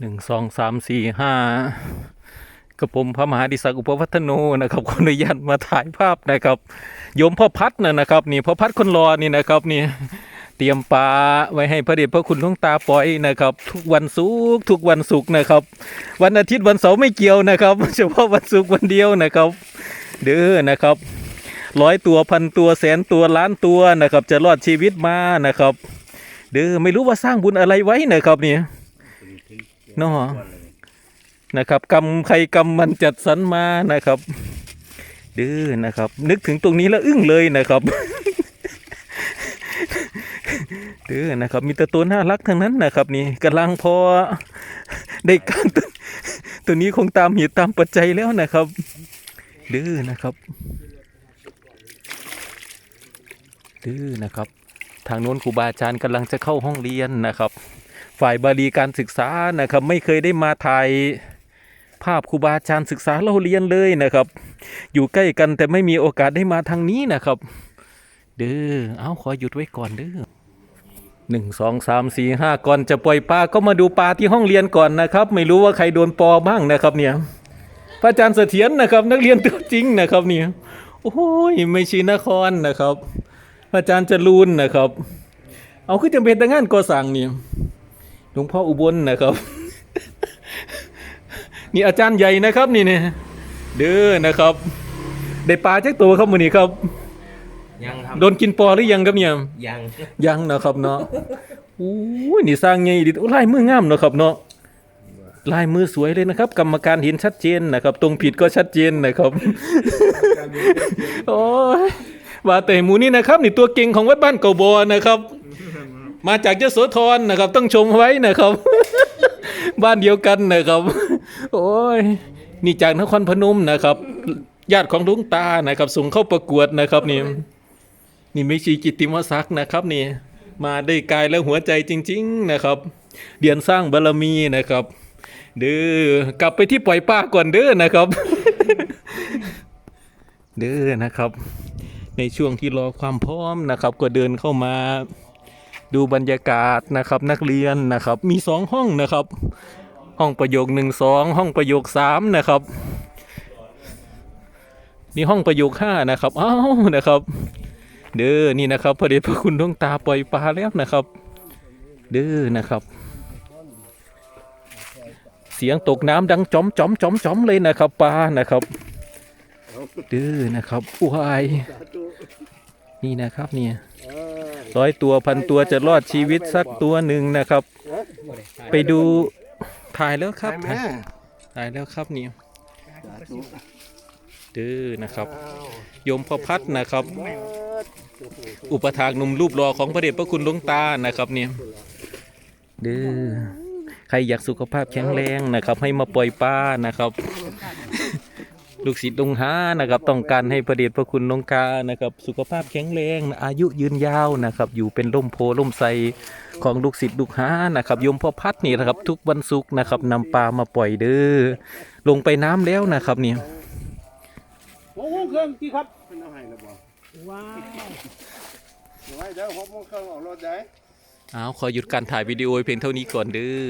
หนึ่งสองสามสี่ห้ากับผมพระมหาดิศักดิ์อุปวัฒโนนะครับขออนุญาตมาถ่ายภาพนะครับโยมพ่อพัดนะนะครับนี่พ่อพัดคนรอนี่นะครับนี่เตรียมปลาไว้ให้พระเดชพระคุณหลวงตาปล่อยนะครับ ทุกวันศุกร์ทุกวันศุกร์นะครับ วันอาทิตย์วันเสาร์ไม่เกี่ยวนะครับเฉพาะวันศุกร์วันเดียวนะครับ เด้อนะครับร้อยตัวพันตัวแสนตัวล้านตัวนะครับ จะรอดชีวิตมานะครับ เด้อไม่รู้ว่าสร้างบุญอะไรไว้นะครับเนี่ย เนาะนะครับกรรมใครกรรมมันจัดสรรมานะครับเด้อนะครับ นึกถึงตรงนี้แล้วอึ้งเลยนะครับเด้อนะครับ มีแต่ตัวน่ารักทั้งนั้นนะครับ นี่กำลังพอได้การตัวตัวนี้คงตามเหตุตามปัจจัยแล้วนะครับเด้อนะครับเด้อนะครับ ทางโน้นครูบาอาจารย์กำลังจะเข้าห้องเรียนนะครับ ฝ่ายบาลีการศึกษานะครับ ไม่เคยได้มาถ่ายภาพครูบาอาจารย์ศึกษาเล่าเรียนเลยนะครับ อยู่ใกล้กันแต่ไม่มีโอกาสได้มาทางนี้นะครับ เด้อเอาขอหยุดไว้ก่อนเด้อหนึ่งสองสามสี่ห้าก่อนจะปล่อยปลาก็มาดูปลาที่ห้องเรียนก่อนนะครับ ไม่รู้ว่าใครโดนปอบ้างนะครับเนี่ยพระอาจารย์เสถียรนะครับ นักเรียนตัวจริงนะครับเนี่ยโอ้ยไม่ชีนครนะครับ พระอาจารย์จรูนนะครับ เอาขึ้นจำเป็นแต่งานก่อสร้างนี่ย หลวงพ่ออุบลนะครับ นี่อาจารย์ใหญ่นะครับนี่เนี่ยเด้อนะครับ ได้ปลาจักตัวครับมือนี้ครับ ยังครับโดนกินปอหรือยังครับเนี่ยยังยังนะครับเนาะอู้ยนี่สร้างไงดิโอ้ลายมืองามเนาะครับเนาะลายมือสวยเลยนะครับ กรรมการเห็นชัดเจนนะครับ ตรงผิดก็ชัดเจนนะครับโอ้ยว่าแต่หมูนี่นะครับ นี่ตัวเก่งของวัดบ้านเก่าบอนะครับ มาจากยโสธรนะครับ ต้องชมไว้นะครับ บ้านเดียวกันนะครับ โอ้ยนี่จากนครพนมนะครับ ญาติของลุงตานะครับ ส่งเข้าประกวดนะครับนี่นี่ไม่ชีกิตติมศักดิ์นะครับนี่ มาได้กายและหัวใจจริง ๆนะครับ เดียนสร้างบารมีนะครับเด้อกลับไปที่ปล่อยป้าก่อนเด้อนะครับ เด้อนะครับ ในช่วงที่รอความพร้อมนะครับ ก็เดินเข้ามา ดูบรรยากาศนะครับนักเรียนนะครับ มีสองห้องนะครับ ห้องประโยคหนึ่งสองห้องประโยคสามนะครับนี่ห้องประโยคห้านะครับอ้าวนะครับ เด้อนี่นะครับพระเดชพระคุณดวงตาปล่อยปลาแล้วนะครับ เด้อนะครับ เสียงตกน้ำดังจอมจอมจอมจอมเลยนะครับปลานะครับ เด้อนะครับวาย นี่นะครับเนี่ยร้อยตัวพันตัวจะรอดชีวิตสักตัวหนึ่งนะครับ ไปดูถ่ายแล้วครับถ่ายถ่ายแล้วครับนี่เด้อนะครับโยมพระพัดนะครับ อุปถากหนุ่มรูปรอของพระเดชพระคุณหลวงตานะครับเนี่ยเด้อใครอยากสุขภาพแข็งแรงนะครับ ให้มาปล่อยปลานะครับ ลูกศิษย์ลงหานะครับ ต้องการให้พระเดชพระคุณหลวงตานะครับ สุขภาพแข็งแรงอายุยืนยาวนะครับ อยู่เป็นร่มโพล่มไทรของลูกศิษย์ลูกหานะครับโยมพ่อพัดนี่นะครับ ทุกวันศุกร์นะครับนำปลามาปล่อยเด้อลงไปน้ำแล้วนะครับเนี่ยหกโมงครึ่งกี่ครับเป็นเอาให้แล้วบ่ว้าวเดี๋ยวให้เดี๋ยวหกโมงครึ่งออกรถได้เอาขอหยุดการถ่ายวิดีโอเพียงเท่านี้ก่อนเด้อ